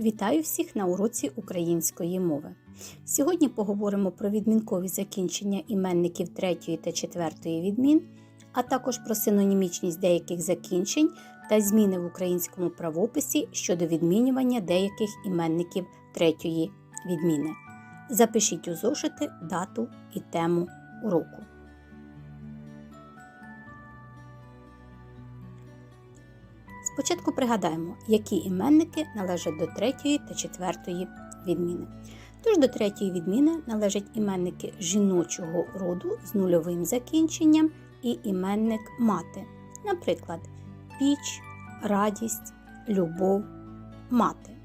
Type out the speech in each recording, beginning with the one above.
Вітаю всіх на уроці української мови. Сьогодні поговоримо про відмінкові закінчення іменників третьої та четвертої відмін, а також про синонімічність деяких закінчень та зміни в українському правописі щодо відмінювання деяких іменників третьої відміни. Запишіть у зошити дату і тему уроку. Спочатку пригадаємо, які іменники належать до третьої та четвертої відміни. Тож до третьої відміни належать іменники жіночого роду з нульовим закінченням і іменник мати, наприклад, піч, радість, любов, мати.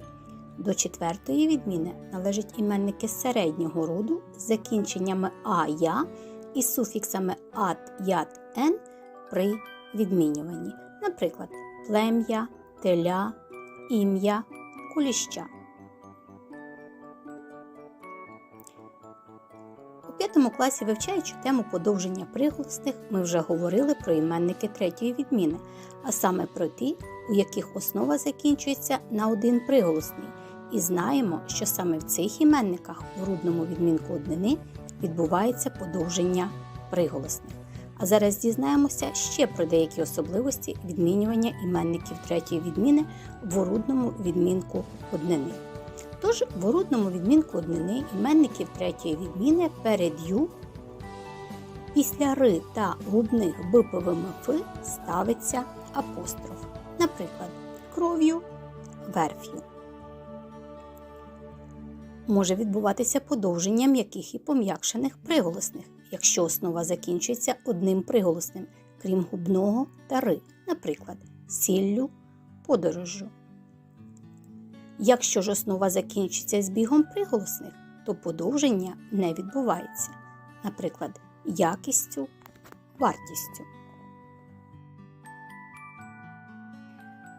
До четвертої відміни належать іменники середнього роду з закінченнями а я і суфіксами ат, ят, ен при відмінюванні. Наприклад, плем'я, теля, ім'я, куліща. У п'ятому класі, вивчаючи тему подовження приголосних, ми вже говорили про іменники третьої відміни, а саме про ті, у яких основа закінчується на один приголосний, і знаємо, що саме в цих іменниках у рудному відмінку однини відбувається подовження приголосних. А зараз дізнаємося ще про деякі особливості відмінювання іменників третьої відміни в орудному відмінку однини. Тож в орудному відмінку однини іменників третьої відміни перед ю після ри та губних биповими фи ставиться апостроф, наприклад, кров'ю, верф'ю. Може відбуватися подовження м'яких і пом'якшених приголосних, якщо основа закінчується одним приголосним, крім губного та ри, наприклад, сіллю, подорожжю. Якщо ж основа закінчується збігом приголосних, то подовження не відбувається, наприклад, якістю, вартістю.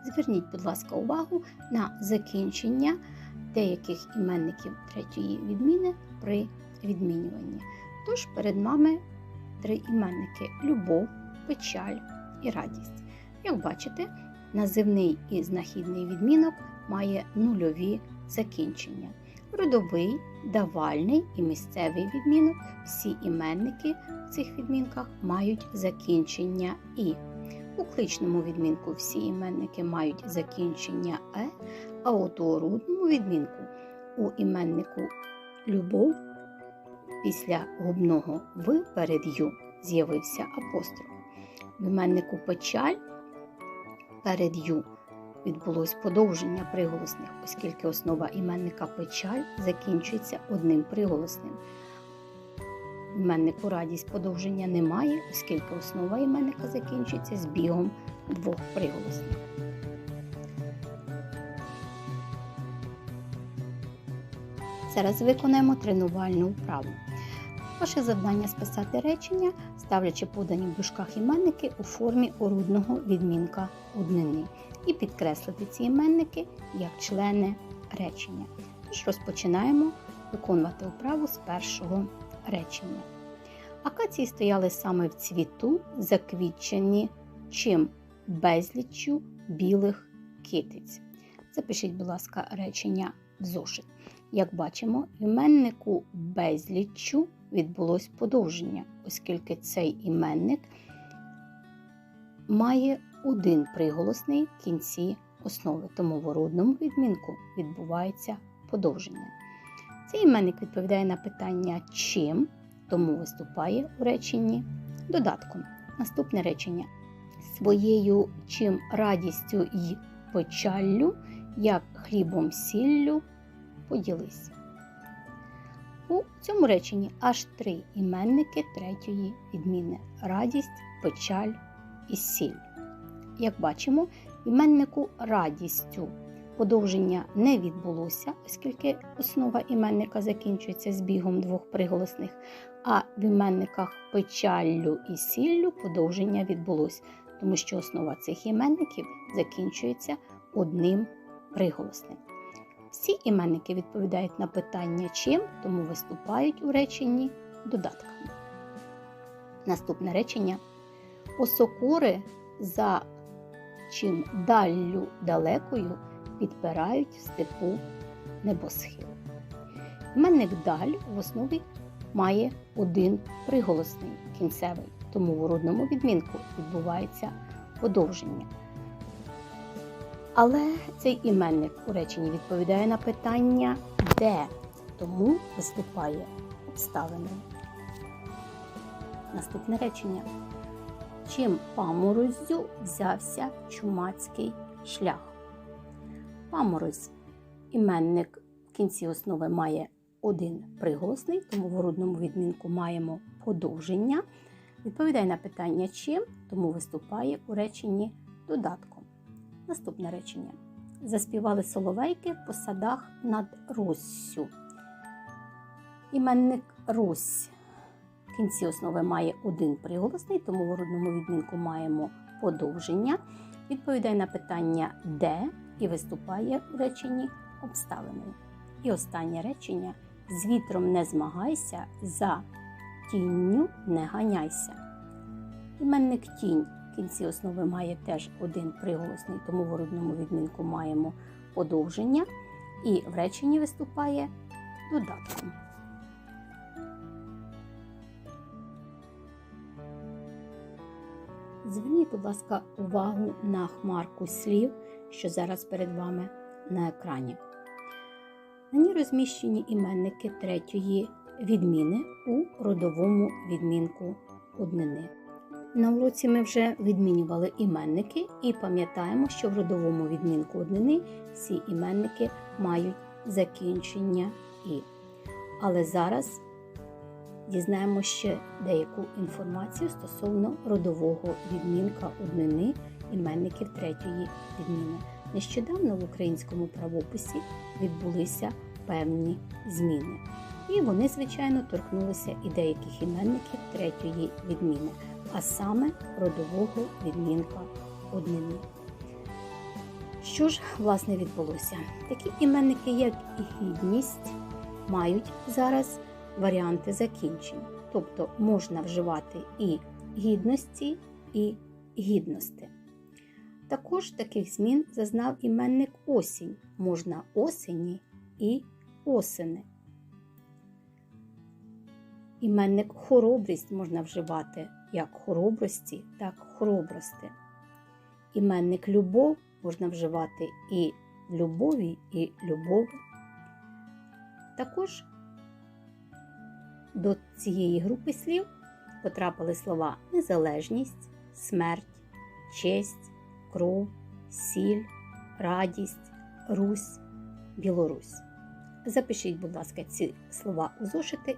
Зверніть, будь ласка, увагу на закінчення деяких іменників третьої відміни при відмінюванні. Тож перед нами три іменники любов, печаль і радість. Як бачите, називний і знахідний відмінок має нульові закінчення. Родовий, давальний і місцевий відмінок всі іменники в цих відмінках мають закінчення і. У кличному відмінку всі іменники мають закінчення е, а от у орудному відмінку у іменнику любов після губного в перед ю з'явився апостроф. В іменнику печаль перед ю відбулось подовження приголосних, оскільки основа іменника печаль закінчується одним приголосним. Іменнику радість подовження немає, оскільки основа іменника закінчується збігом двох приголосних. Зараз виконаємо тренувальну вправу. Ваше завдання списати речення, ставлячи подані в дужках іменники у формі орудного відмінка однини, і підкреслити ці іменники як члени речення. Тож розпочинаємо виконувати вправу з першого речення. Акації стояли саме в цвіту, заквітчені чим безліччю білих китиць. Запишіть, будь ласка, речення зошит. Як бачимо, іменнику безліччю відбулось подовження, оскільки цей іменник має один приголосний в кінці основи, тому в орудному відмінку відбувається подовження. Цей іменник відповідає на питання чим, тому виступає у реченні додатком. Наступне речення своєю чим радістю й печаллю, як хлібом сіллю поділись. У цьому реченні аж три іменники третьої відміни радість, печаль і сіль. Як бачимо, іменнику радістю подовження не відбулося, оскільки основа іменника закінчується збігом двох приголосних, а в іменниках печаллю і сіллю подовження відбулося, тому що основа цих іменників закінчується одним приголосним. Всі іменники відповідають на питання чим, тому виступають у реченні додатками. Наступне речення осокори за чим даллю далекою підпирають в степу небосхил. Іменник даль в основі має один приголосний кінцевий, тому в родному відмінку відбувається подовження. Але цей іменник у реченні відповідає на питання де, тому виступає обставиною. Наступне речення. Чим паморозю взявся чумацький шлях? Паморозь іменник в кінці основи має один приголосний, тому в родному відмінку маємо подовження. Відповідає на питання чим, тому виступає у реченні додатком. Наступне речення. Заспівали соловейки по садах над Руссю. Іменник Русь в кінці основи має один приголосний, тому в родному відмінку маємо подовження. Відповідає на питання де і виступає у реченні обставиною. І останнє речення з вітром не змагайся, за тінню не ганяйся. Іменник тінь в кінці основи має теж один приголосний, тому в родному відмінку маємо подовження, і в реченні виступає додатком. Зверніть, будь ласка, увагу на хмарку слів, що зараз перед вами на екрані. На ній розміщені іменники третьої відміни у родовому відмінку однини. На уроці ми вже відмінювали іменники і пам'ятаємо, що в родовому відмінку однини всі іменники мають закінчення і. Але зараз дізнаємо ще деяку інформацію стосовно родового відмінка однини іменників третьої відміни. Нещодавно в українському правописі відбулися певні зміни. І вони, звичайно, торкнулися і деяких іменників третьої відміни, а саме родового відмінка однини. Що ж, власне, відбулося? Такі іменники, як і гідність, мають зараз варіанти закінчень. Тобто можна вживати і гідності, і гідності. Також таких змін зазнав іменник осінь. Можна осені і осени. Іменник хоробрість можна вживати як хоробрості, так хоробрости. Іменник любов можна вживати і в любові, і любови. Також до цієї групи слів потрапили слова незалежність, смерть, честь, кров, сіль, радість, Русь, Білорусь. Запишіть, будь ласка, ці слова у зошити